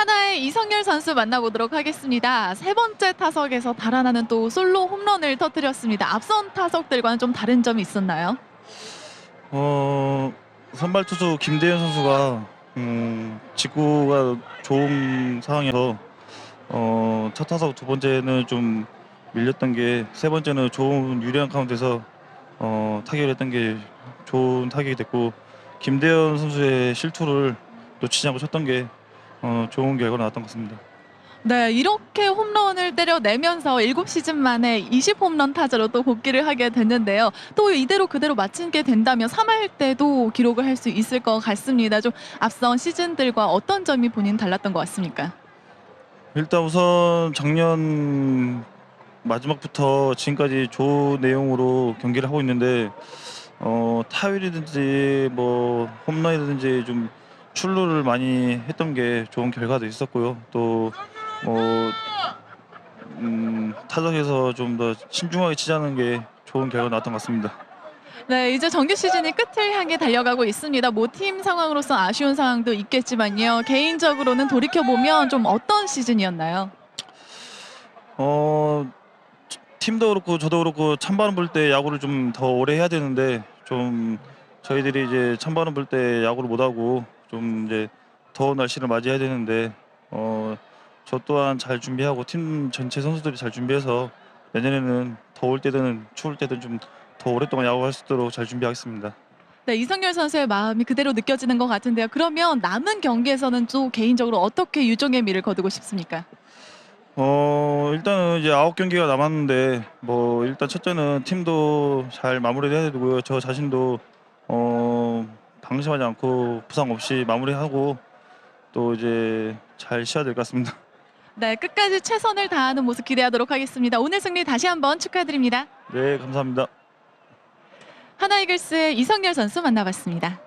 하나의 이성열 선수 만나보도록 하겠습니다. 세 번째 타석에서 달아나는 또 솔로 홈런을 터뜨렸습니다. 앞선 타석들과는 좀 다른 점이 있었나요? 어 선발 투수 김대현 선수가 음, 직구가 좋은 상황에서 어, 첫 타석 두 번째는 좀 밀렸던 게 세 번째는 좋은 유리한 카운트에서 어, 타격을 했던 게 좋은 타격이 됐고 김대현 선수의 실투를 놓치지 않고 쳤던 게 어, 좋은 결과가 나왔던 것 같습니다. 네, 이렇게 홈런을 때려내면서 7시즌 만에 20홈런 타자로 또 복귀를 하게 됐는데요. 또 이대로 그대로 마치게 된다면 3할 때도 기록을 할 수 있을 것 같습니다. 좀 앞선 시즌들과 어떤 점이 본인 달랐던 것 같습니까? 일단 우선 작년 마지막부터 지금까지 좋은 내용으로 경기를 하고 있는데 어, 타율이든지 뭐 홈런이든지 좀 출루를 많이 했던 게 좋은 결과도 있었고요. 또 뭐 음, 타석에서 좀 더 신중하게 치자는 게 좋은 결과 나왔던 것 같습니다. 네, 이제 정규 시즌이 끝을 향해 달려가고 있습니다. 뭐팀 상황으로서 아쉬운 상황도 있겠지만요. 개인적으로는 돌이켜 보면 좀 어떤 시즌이었나요? 어 팀도 그렇고 저도 그렇고 찬바람 불 때 야구를 좀 더 오래 해야 되는데 좀 저희들이 이제 찬바람 불 때 야구를 못 하고 좀 이제 더운 날씨를 맞이해야 되는데 어 저 또한 잘 준비하고 팀 전체 선수들이 잘 준비해서 내년에는 더울 때든 추울 때든 좀 더 오랫동안 야구할 수 있도록 잘 준비하겠습니다. 네, 이성열 선수의 마음이 그대로 느껴지는 것 같은데요. 그러면 남은 경기에서는 또 개인적으로 어떻게 유종의 미를 거두고 싶습니까? 어 일단은 이제 아홉 경기가 남았는데 뭐 일단 첫째는 팀도 잘 마무리해야 되고요. 저 자신도 어 방심하지 않고 부상 없이 마무리하고 또 이제 잘 쉬어야 될 것 같습니다. 네, 끝까지 최선을 다하는 모습 기대하도록 하겠습니다. 오늘 승리 다시 한번 축하드립니다. 네 감사합니다. 하나이글스의 이성열 선수 만나봤습니다.